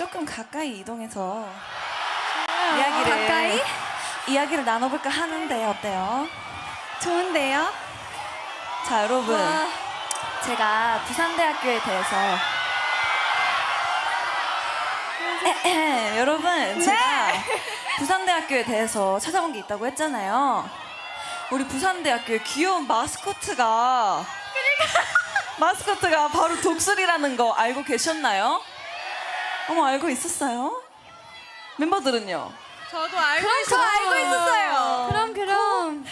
조금 가까이 이동해서 이야기를 가까이? 이야기를 나눠볼까 하는데 어때요? 좋은데요? 자 여러분 와. 제가 부산대학교에 대해서 여러분 제가 부산대학교에 대해서 찾아본 게 있다고 했잖아요. 우리 부산대학교의 귀여운 마스코트가 마스코트가 바로 독수리라는 거 알고 계셨나요? 어머 알고 있었어요? 멤버들은요? 저도 알고 그럼 저 있었어요. 알고 있었어요. 그럼 그럼.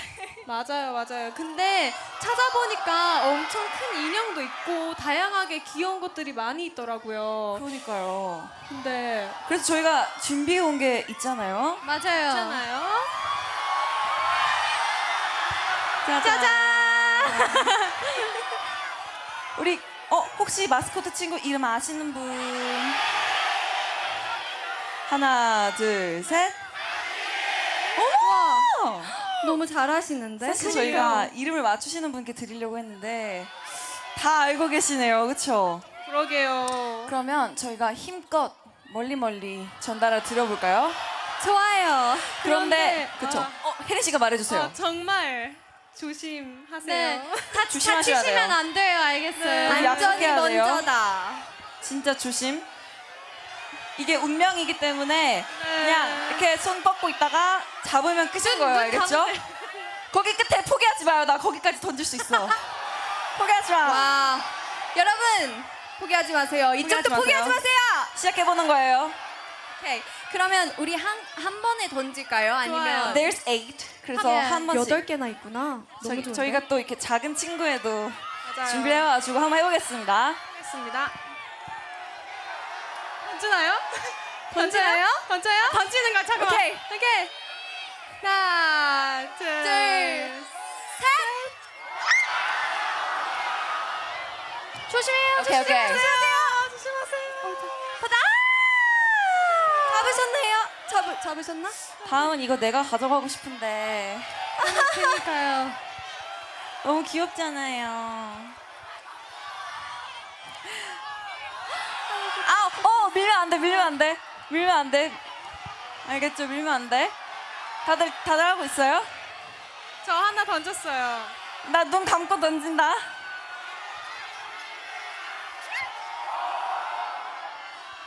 맞아요, 맞아요. 근데 찾아보니까 엄청 큰 인형도 있고 다양하게 귀여운 것들이 많이 있더라고요. 그러니까요. 근데 그래서 저희가 준비해 온 게 있잖아요. 맞아요. 있잖아요. 짜잔! 우리 어 혹시 마스코트 친구 이름 아시는 분? 하나, 둘, 셋. 어머! 너무 잘하시는데. 사실 저희가 이름을 맞추시는 분께 드리려고 했는데 다 알고 계시네요, 그렇죠? 그러게요. 그러면 저희가 힘껏 멀리 멀리 전달을 드려볼까요? 좋아요. 그런데 그런데, 그렇죠. 아. 어, 혜리 씨가 말해주세요. 아, 정말 조심하세요. 네. 다 조심하셔야 다치시면 돼요. 안 돼요. 알겠어요. 네. 안전이 약속해야 돼요. 먼저다. 진짜 조심. 이게 운명이기 때문에 그냥 이렇게 손 뻗고 있다가 잡으면 끝인 눈, 거예요, 눈 알겠죠? 거기 끝에 포기하지 마요. 나 거기까지 던질 수 있어. 포기하지 마. 와. 여러분 포기하지 마세요. 이쪽도 포기하지 포기하지 마세요. 마세요. 시작해 보는 거예요. 오케이. 그러면 우리 한 한 번에 던질까요? 아니면 There's eight. 그래서 네. 한 번씩 여덟 개나 있구나. 저희, 저희가 또 이렇게 작은 친구에도 맞아요. 준비해가지고 한번 해보겠습니다. 하겠습니다. 던지나요? 던져요? 던져요? 던지는 거 잠깐만. 오케이. 오케이. 하나, 둘, 둘, 조심해요. 오케이, 오케이. 조심하세요. 조심하세요. 바다. 잡으셨네요. 잡 잡으셨나? 다음은 이거 내가 가져가고 싶은데 그러니까요. 너무 귀엽잖아요. 아, 어, 밀면 안 돼, 밀면 안 돼. 밀면 안 돼. 알겠죠? 밀면 안 돼. 다들, 다들 하고 있어요? 저 하나 던졌어요. 나 눈 감고 던진다.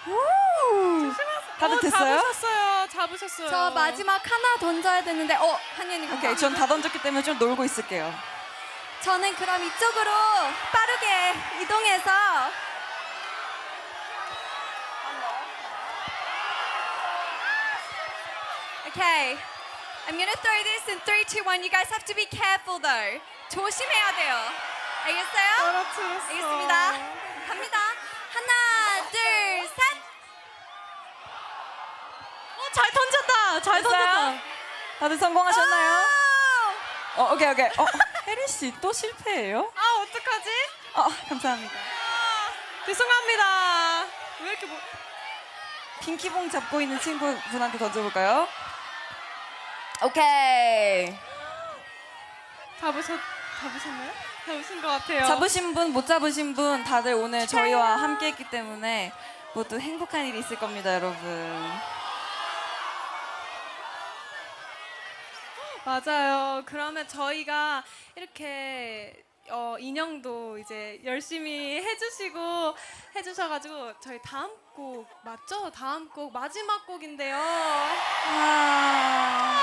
우! 다들 어, 됐어요? 잡으셨어요. 잡으셨어요. 저 마지막 하나 던져야 되는데 어 한현이 오케이, 전 다 던졌기 때문에 좀 놀고 있을게요. 저는 그럼 이쪽으로 빠르게 이동해서 Okay. I'm gonna throw this in 3, 2, 1. You guys have to be careful though. 조심해야 돼요. 알겠어요? 떨어뜨렸어. 알겠습니다. 갑니다. 하나, 둘, 셋. 어, 잘 던졌다. 잘 됐어요? 던졌다. 다들 성공하셨나요? 오! 어, 오케이, 오케이. 어, 혜리 씨또 실패예요? 아, 어떡하지? 어, 감사합니다. 아, 죄송합니다. 왜 이렇게 뭐... 핑키봉 잡고 있는 친구분한테 던져볼까요? 오케이. 잡으셨 잡으셨나요? 잡으신 것 같아요. 잡으신 분, 못 잡으신 분 다들 오늘 저희와 함께 했기 때문에 모두 행복한 일이 있을 겁니다, 여러분. 맞아요. 그러면 저희가 이렇게 어, 인형도 이제 열심히 해주시고 해주셔가지고 저희 다음 곡 맞죠? 다음 곡 마지막 곡인데요. 아,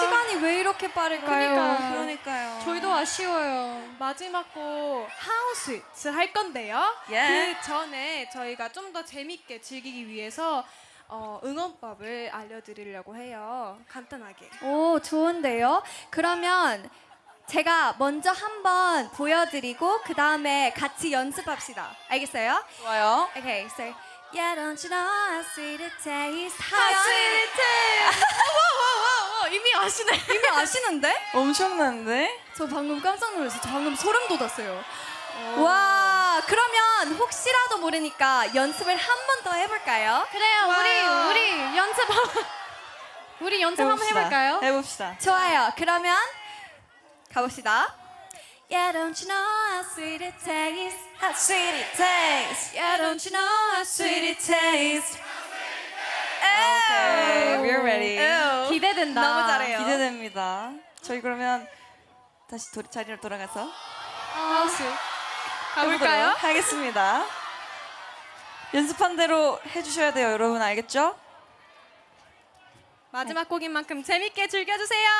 시간이 왜 이렇게 빠를까요? 그러니까, 그러니까요. 저희도 아쉬워요. 마지막 곡 하우스를 할 건데요. 예. 그 전에 저희가 좀 더 재밌게 즐기기 위해서 어, 응원법을 알려드리려고 해요. 간단하게. 오, 좋은데요? 그러면 제가 먼저 한번 보여드리고 그 다음에 같이 연습합시다. 알겠어요? 좋아요. Okay, so yeah, don't you know how sweet it tastes? 와와와와 이미 아시네. 이미 아시는데? 엄청난데? 저 방금 깜짝 놀랐어요. 저 방금 소름 돋았어요. 어. 와, 그러면 혹시라도 모르니까 연습을 한 번 더 해볼까요? 그래요. 와. 우리 우리 연습 한번 우리 연습 한번 해볼까요? 해봅시다. 좋아요. 그러면 가봅시다. Yeah, don't you know how sweet it tastes? How sweet it tastes. Yeah, don't you know how sweet it tastes? Okay, we're ready. 기대된다. 너무 잘해요. 기대됩니다. 저희 그러면 다시 도, 자리로 돌아가서 하우스 가볼까요? 하겠습니다. 연습한 대로 해주셔야 돼요, 여러분 알겠죠? 마지막 곡인 만큼 재밌게 즐겨주세요.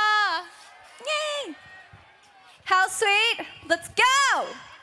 예! How sweet! Let's go!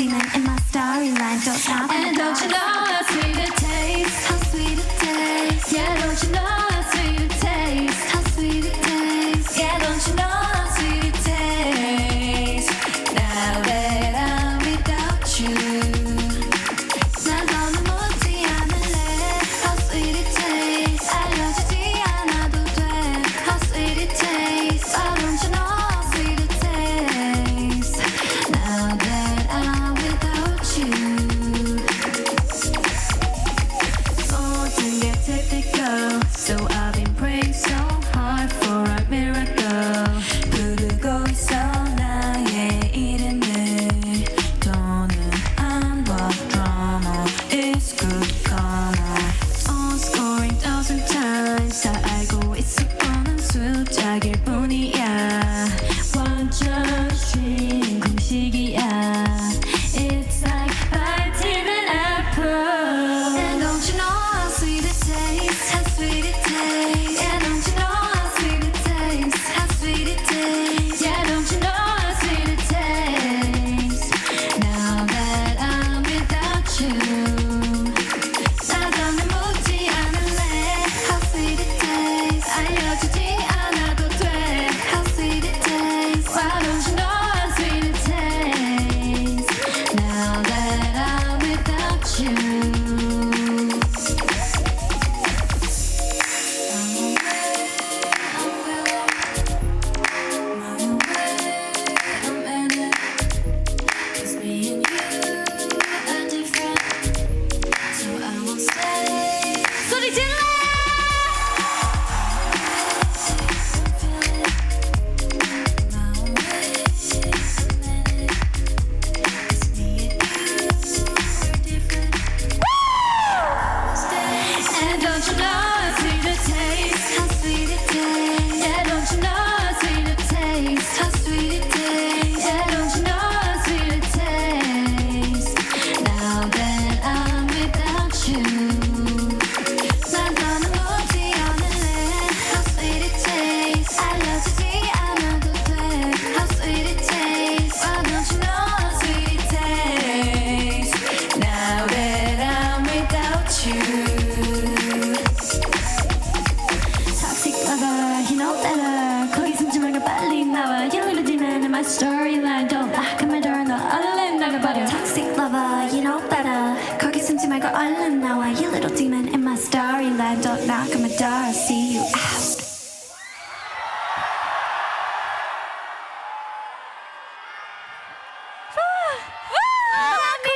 stealing in my storyline. Don't stop. And don't you know how sweet it tastes? How sweet it tastes. Yeah, don't you know? 사귈 뿐이야. 완전 신 공식이야 my storyline. Don't knock on my door, 너 얼른 나가버려. Toxic lover, you know better. 거기 숨지 island now. 나와. You little demon in my storyline. Don't knock on my door, see you out. Ah. Ah.